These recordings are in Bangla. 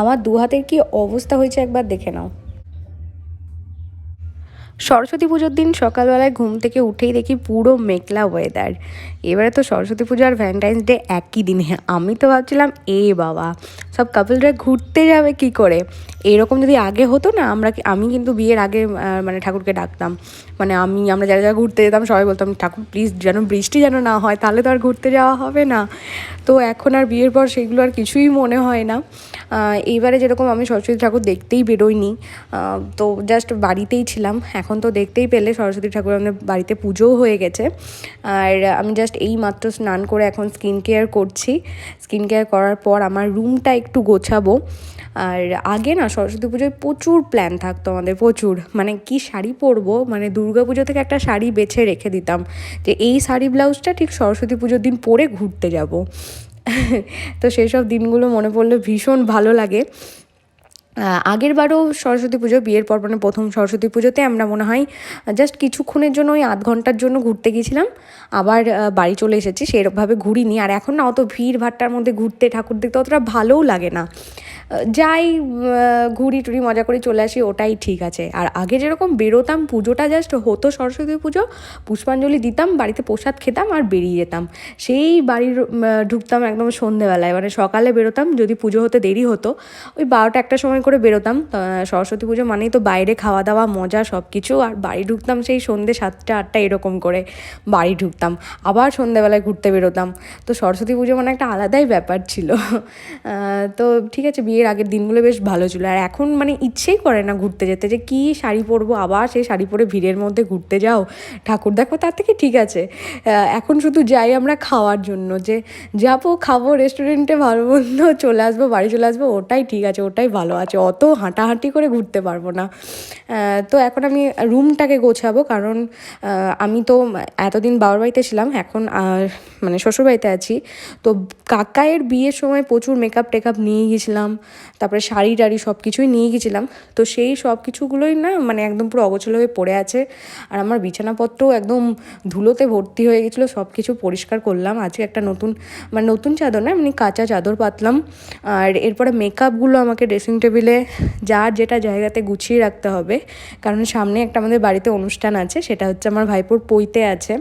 আমার দু হাতের কি অবস্থা হয়েছে একবার দেখে নাও। সরস্বতী পুজোর দিন সকালবেলায় ঘুম থেকে উঠেই দেখি পুরো মেঘলা ওয়েদার এবারে তো সরস্বতী পুজো আর ভ্যালেন্টাইন্স ডে একই দিনে। আমি তো ভাবছিলাম, এ বাবা, সব কাপলরা ঘুরতে যাবে কি করে? এরকম যদি আগে হতো না, আমরা আমি কিন্তু বিয়ের আগে মানে ঠাকুরকে ডাকতাম। মানে আমি, আমরা যারা যারা ঘুরতে যেতাম, সবাই বলতাম, ঠাকুর প্লিজ যেন বৃষ্টি যেন না হয়, তাহলে তো আর ঘুরতে যাওয়া হবে না। তো এখন আর বিয়ের পর সেগুলো আর কিছুই মনে হয় না। এইবারে যেরকম আমি সরস্বতী ঠাকুর দেখতেই বেরোইনি। তো জাস্ট বাড়িতেই ছিলাম। এখন তো দেখতেই পেলে সরস্বতী ঠাকুর আমাদের বাড়িতে পুজোও হয়ে গেছে। আর আমি জাস্ট এই মাত্র স্নান করে এখন স্কিন কেয়ার করছি। স্কিন কেয়ার করার পর আমার রুমটা একটু গোছাবো। আর আগে না সরস্বতী পুজোয় প্রচুর প্ল্যান থাকতো আমাদের, প্রচুর। মানে কি শাড়ি পরবো? মানে দুর্গা পুজো থেকে একটা শাড়ি বেছে রেখে দিতাম যে এই শাড়ি ব্লাউজটা ঠিক সরস্বতী পুজোর দিন পরে ঘুরতে যাব। তো সেই সব দিনগুলো মনে পড়লে ভীষণ ভালো লাগে। আগের বারও সরস্বতী পুজো, বিয়ের পর মানে প্রথম সরস্বতী পুজোতে আমরা মনে হয় জাস্ট কিছুক্ষণের জন্য ওই আধ ঘণ্টার জন্য ঘুরতে গেছিলাম আবার বাড়ি চলে এসেছি সেরকমভাবে ঘুরিনি। আর এখন না অত ভিড় ভাট্টার মধ্যে ঘুরতে, ঠাকুর দেখতে অতটা ভালোও লাগে না। যাই ঘুরি টুরি মজা করে চলে আসি, ওটাই ঠিক আছে। আর আগে যেরকম বেরোতাম, পুজোটা জাস্ট হতো সরস্বতী পুজো, পুষ্পাঞ্জলি দিতাম, বাড়িতে প্রসাদ খেতাম আর বেরিয়ে যেতাম। সেই বাড়ির ঢুকতাম একদম সন্ধেবেলায় মানে সকালে বেরোতাম, যদি পুজো হতে দেরি হতো, ওই বারোটা একটা সময় করে বেরোতাম। সরস্বতী পুজো মানেই তো বাইরে খাওয়া দাওয়া মজা সব কিছু আর বাড়ি ঢুকতাম সেই সন্ধে সাতটা, আটটা এরকম করে বাড়ি ঢুকতাম। আবার সন্ধেবেলায় ঘুরতে বেরোতাম। তো সরস্বতী পুজো মানে একটা আলাদাই ব্যাপার ছিল। তো ঠিক আছে বিয়ের আগের দিনগুলো বেশ ভালো ছিল। আর এখন মানে ইচ্ছেই করে না ঘুরতে যেতে যে কী শাড়ি পরবো, আবার সেই শাড়ি পরে ভিড়ের মধ্যে ঘুরতে যাও। ঠাকুর দেখো, তার থেকে ঠিক আছে। এখন শুধু যাই আমরা খাওয়ার জন্য যে যাব, খাব রেস্টুরেন্টে ভালো মন্দ চলে আসব, বাড়ি চলে আসব, ওটাই ঠিক আছে, ওটাই ভালো আছে। অত হাঁটাহাঁটি করে ঘুরতে পারব না। তো এখন আমি রুমটাকে গোছাবো কারণ আমি তো এতদিন বাবার বাড়িতে ছিলাম, এখন মানে শ্বশুরবাড়িতে আছি। তো কাকায়ের বিয়ের সময় প্রচুর মেকআপ টেকআপ নিয়ে গেছিলাম তারপরে শাড়ি টাড়ি সব কিছুই নিয়ে গেছিলাম। তো সেই সব কিছুগুলোই না মানে একদম পুরো অগোছলো হয়ে পড়ে আছে। আর আমার বিছানাপত্রও একদম ধুলোতে ভর্তি হয়ে গেছিল সব কিছু পরিষ্কার করলাম। আজকে একটা নতুন মানে নতুন চাদর না এমনি কাঁচা চাদর পাতলাম। আর এরপরে মেকআপগুলো আমাকে ড্রেসিং টেবিলে যার যেটা জায়গাতে গুছিয়ে রাখতে হবে, কারণ সামনে একটা আমাদের বাড়িতে অনুষ্ঠান আছে, সেটা হচ্ছে আমার ভাইপোর পইতে আছে।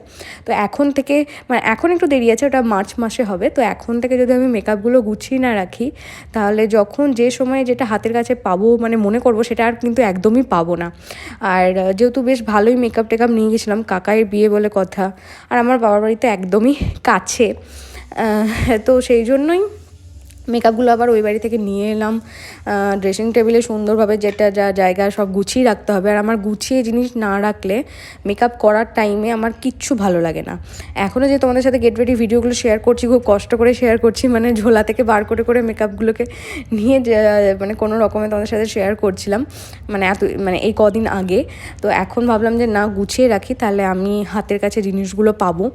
তো এখন থেকে মানে এখন একটু দেরি আছে, ওটা মার্চ মাসে হবে। তো এখন থেকে যদি আমি মেকআপগুলো গুছিয়ে না রাখি, তাহলে যখন যে সময়ে যেটা হাতের কাছে পাবো মানে মনে করব, সেটা আর কিন্তু একদমই পাবো না। আর যেহেতু বেশ ভালোই মেকআপ টেকআপ নিয়ে গেছিলাম, কাকায়ের বিয়ে বলে কথা, আর আমার বাবার বাড়িতে একদমই কাছে। তো সেই জন্যই মেকআপগুলো আবার ওই বাড়ি থেকে নিয়ে এলাম। ড্রেসিং টেবিলে সুন্দরভাবে যেটা যা জায়গা সব গুছিয়ে রাখতে হবে। আর আমার গুছিয়ে জিনিস না রাখলে মেকআপ করার টাইমে আমার কিচ্ছু ভালো লাগে না। এখনও যে তোমাদের সাথে গেট রেডি ভিডিওগুলো শেয়ার করছি, খুব কষ্ট করে শেয়ার করছি মানে ঝোলা থেকে বার করে করে মেকআপগুলোকে নিয়ে মানে কোনো রকমে তোমাদের সাথে শেয়ার করছিলাম মানে এত মানে এই কদিন আগে। তো এখন ভাবলাম যে না, গুছিয়ে রাখি, তাহলে আমি হাতের কাছে জিনিসগুলো পাবো।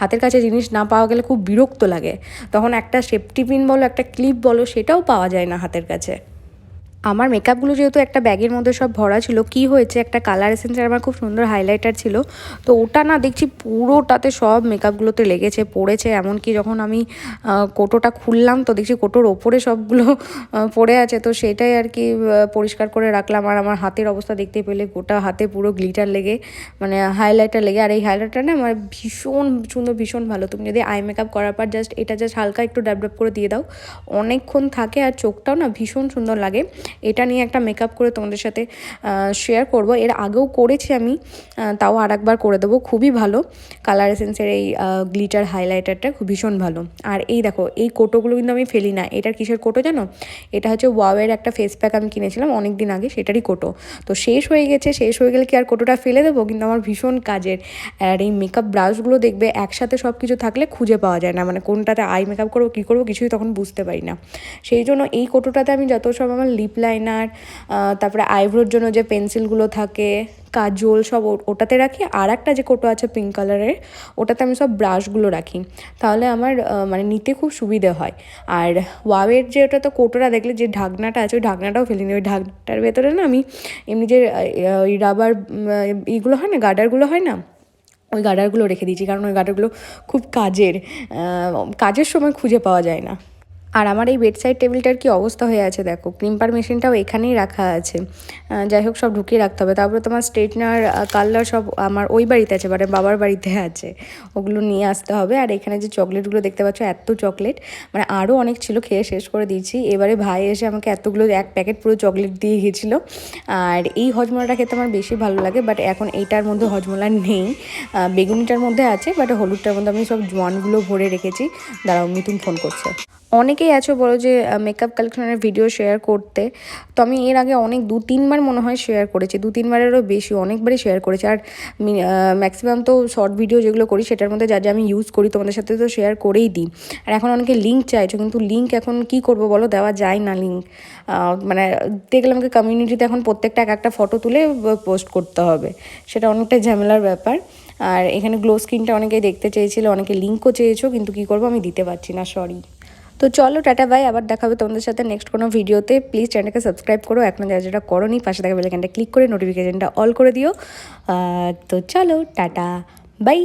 হাতের কাছে জিনিস না পাওয়া গেলে খুব বিরক্ত লাগে। তখন একটা সেফটি পিন বলো, একটা ক্লিপ বলো সেটাও পাওয়া যায় না হাতের কাছে। আমার মেকআপগুলো যেহেতু একটা ব্যাগের মধ্যে সব ভরা ছিল, কি হয়েছে? একটা কালার এসেন্সের আমার খুব সুন্দর হাইলাইটার ছিল। তো ওটা না দেখছি পুরোটাতে সব মেকআপগুলোতে লেগেছে, পড়েছে। এমনকি যখন আমি কোটোটা খুললাম তো দেখছি কোটোর ওপরে সবগুলো পড়ে আছে। তো সেটাই আর কি পরিষ্কার করে রাখলাম। আর আমার হাতের অবস্থা দেখতে পেলে গোটা হাতে পুরো গ্লিটার লেগে মানে হাইলাইটার লেগে। আর এই হাইলাইটার না আমার ভীষণ সুন্দর, ভীষণ ভালো। তুমি যদি আই মেকআপ করার পর জাস্ট এটা জাস্ট হালকা একটু ড্যাপ করে দিয়ে দাও, অনেকক্ষণ থাকে আর চোখটাও না ভীষণ সুন্দর লাগে। এটা নিয়ে একটা মেকআপ করে তোমাদের সাথে শেয়ার করব। এর আগেও করেছি আমি তাও আর একবার করে দেবো। খুবই ভালো। কালার এসেন্সের এই গ্লিটার হাইলাইটারটা খুব ভীষণ ভালো। আর এই দেখো, এই কোটোগুলো কিন্তু আমি ফেলি না। এটার কিসের কোটো জানো? এটা হচ্ছে ওয়াওয়ের একটা ফেস প্যাক আমি কিনেছিলাম অনেক দিন আগে, সেটারই কোটো। তো শেষ হয়ে গেছে, শেষ হয়ে গেলে কি আর কোটোটা ফেলে দেবো? কিন্তু আমার ভীষণ কাজের। আর এই মেকআপ ব্রাশগুলো দেখবে, একসাথে সব কিছু থাকলে খুঁজে পাওয়া যায় না। মানে কোনটাতে আই মেকআপ করব, কী করব কিছুই তখন বুঝতে পারি না। সেই জন্য এই কোটোটাতে আমি যত সব আমার লিপ লাইনার তারপরে আইব্রোর জন্য যে পেন্সিলগুলো থাকে, কাজল সব ওটাতে রাখি। আর একটা যে কোটো আছে পিঙ্ক কালারের ওটাতে আমি সব ব্রাশগুলো রাখি। তাহলে আমার মানে নিতে খুব সুবিধে হয়। আর ওয়াওয়ের যে ওটা তো কোটোটা দেখলে যে ঢাকনাটা আছে, ওই ঢাকনাটাও ফেলিনি ওই ঢাকনাটার ভেতরে না আমি এমনি যে ওই রাবার ইগুলো হয় না গার্ডারগুলো হয় না, ওই গার্ডারগুলো রেখে দিয়েছি। কারণ ওই গার্ডারগুলো খুব কাজের কাজের সময় খুঁজে পাওয়া যায় না। আর আমার এই বেডসাইড টেবিলটার কি অবস্থা হয়ে আছে দেখো? ক্রিম্পার মেশিনটাও এখানেই রাখা আছে। যাই হোক, সব ঢুকিয়ে রাখতে হবে। তারপরে তোমার স্ট্রেটনার কালার সব আমার ওই বাড়িতে আছে মানে বাবার বাড়িতে আছে। ওগুলো নিয়ে আসতে হবে। আর এখানে যে চকলেটগুলো দেখতে পাচ্ছ, এত চকলেট মানে আরও অনেক ছিল, খেয়ে শেষ করে দিয়েছি। এবারে ভাই এসে আমাকে এতগুলো, এক প্যাকেট পুরো চকলেট দিয়ে গেছিল। আর এই হজমলাটা খেতে আমার বেশি ভালো লাগে বাট এখন এইটার মধ্যে হজমলা নেই। বেগুনিটার মধ্যে আছে বাট হলুদটার মধ্যে আমি সব জোয়ানগুলো ভরে রেখেছি। দাঁড়াও মিতুন ফোন করছে। অনেকেই আছো বলো যে মেকআপ কালেকশনের ভিডিও শেয়ার করতে। তো আমি এর আগে অনেক দু, তিনবার মনে হয় শেয়ার করেছি। দু, তিনবারেরও বেশি অনেকবারই শেয়ার করেছি। আর ম্যাক্সিমাম তো শর্ট ভিডিও যেগুলো করি, সেটার মধ্যে যা যা আমি ইউজ করি, তোমাদের সাথে তো শেয়ার করেই দিই। আর এখন অনেকে লিঙ্ক চাইছো, কিন্তু লিঙ্ক এখন কি করব বলো? দেওয়া যায় না লিঙ্ক মানে দেখলাম কি কমিউনিটিতে এখন প্রত্যেকটা এক একটা ফটো তুলে পোস্ট করতে হবে। সেটা অনেকটা ঝামেলার ব্যাপার। আর এখানে গ্লো স্ক্রিনটা অনেকে দেখতে চেয়েছিল, অনেকে লিঙ্কও চেয়েছো, কিন্তু কি করব আমি দিতে পারছি না সরি তো চলো টাটা, বাই। আবার দেখাবে তোমাদের সাথে নেক্সট কোনো ভিডিওতে প্লিজ চ্যানেলকে সাবস্ক্রাইব করো। এখন যারা যেটা করো নি পাশে থাকা বেলাকানটা ক্লিক করে নোটিফিকেশানটা অল করে দিও। তো চলো, টাটা, বাই।